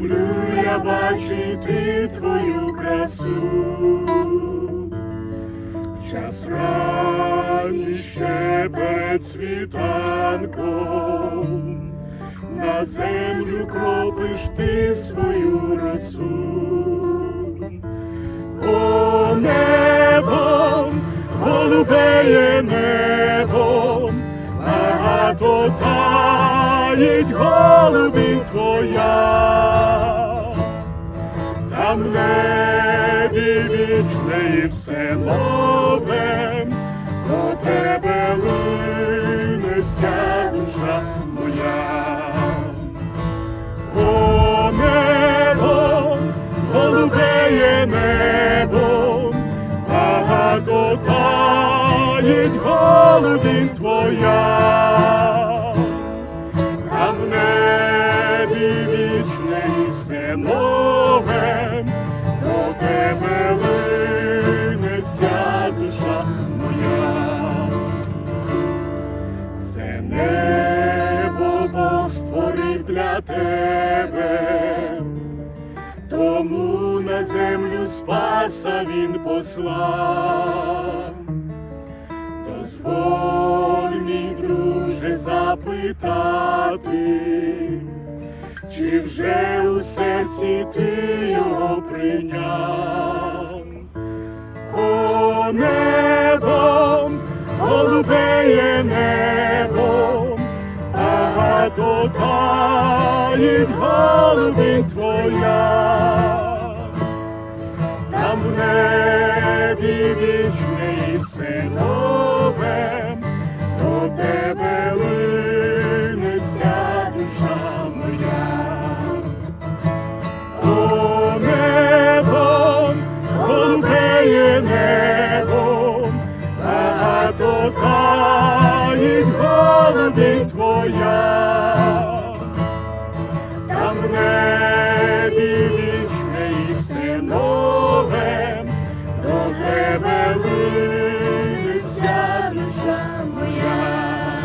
я бачити твою красу. В час ранній ще перед світанком на землю кропиш ти свою росу. О, небом, голубеє небом, багато таїть голубі твоя, в небі вічне і все нове, до тебе лине вся душа моя. О, небо, голубеє небо, багато таїть голубінь твоя, а в небі вічне все нове, до тебе лине вся душа моя. Це небо Бог створив для тебе, тому на землю спаса він послав. Дозволь, мій друже, запитати, чи вже у серці ти його прийняв? О, небом, голубеє небом, багато тає голубин твоя, голубінь твоя, там в небі вічне і все нове, до тебе лине вся душа моя.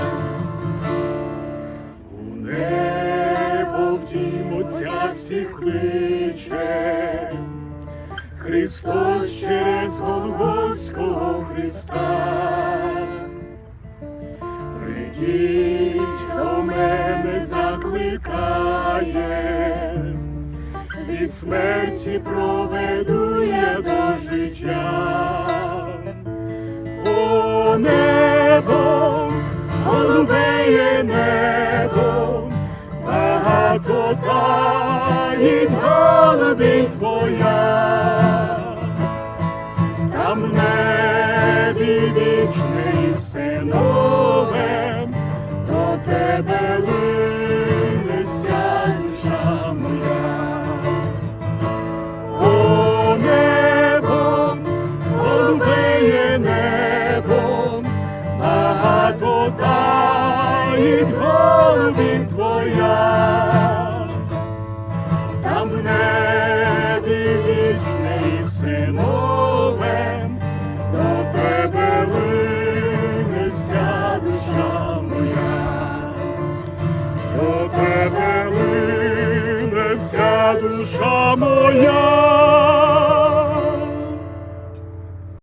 У небо в дім Отця всіх кличе, Христос через Голгофського Христа. До мене закликає, від смерті проведу я до життя. О, небо, голубеє небо, багато таїть голубінь твоя, тебе лине вся душа моя. О, небом, голубеє небом, багато таїть голубінь твоя, душа моя.